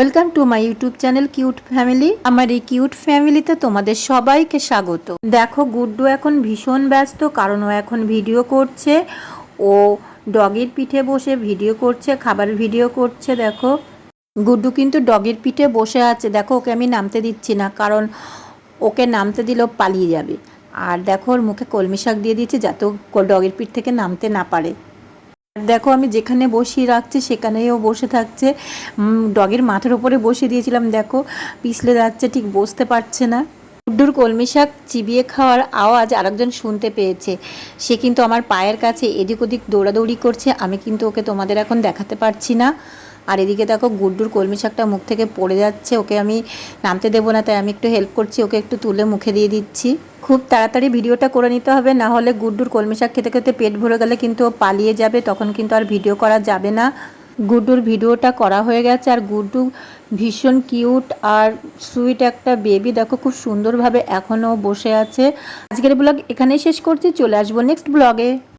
Welcome to my YouTube channel cute family আমার এই cute ফ্যামিলিতে তোমাদের সবাইকে স্বাগত। দেখো, গুড্ডু এখন ভীষণ ব্যস্ত, কারণ ও এখন ভিডিও করছে। ও ডগের পিঠে বসে ভিডিও করছে, খাবার ভিডিও করছে, দেখো। গুড্ডু কিন্তু ডগের পিঠে বসে আছে। দেখো, ওকে আমি নামতে দিচ্ছি না, কারণ ওকে নামতে দিলেও পালিয়ে যাবে। আর দেখো, ওর মুখে কলমি শাক দিয়ে দিয়েছে, যাতে ও ডগের পিঠ থেকে নামতে না পারে। দেখো, আমি যেখানে বসিয়ে রাখছি, সেখানেও বসে থাকছে। ডগের মাথার উপরে বসিয়ে দিয়েছিলাম, দেখো, পিছলে যাচ্ছে, ঠিক বসতে পারছে না। গুড্ডুর কলমি শাক চিবিয়ে খাওয়ার আওয়াজ আরেকজন শুনতে পেয়েছে। সে কিন্তু আমার পায়ের কাছে এদিক ওদিক দৌড়াদৌড়ি করছে, আমি কিন্তু ওকে তোমাদের এখন দেখাতে পারছি না। আর এদিকে দেখো গুড্ডুর কলমি শাকটা মুখ থেকে পড়ে যাচ্ছে, ওকে আমি নামতে দেবো না, তাই আমি একটু হেল্প করছি, ওকে একটু তুলে মুখে দিয়ে দিচ্ছি। খুব তাড়াতাড়ি ভিডিওটা করে নিতে হবে, না হলে গুড্ডুর কলমি শাক খেতে খেতে পেট ভরে গেলে কিন্তু ও পালিয়ে যাবে, তখন কিন্তু আর ভিডিও করা যাবে না। গুড্ডুর ভিডিওটা করা হয়ে গেছে, আর গুড্ডু ভীষণ কিউট আর সুইট একটা বেবি দেখো খুব সুন্দরভাবে এখনও বসে আছে। আজকের ব্লগ এখানেই শেষ করছি, চলে আসব নেক্সট ব্লগে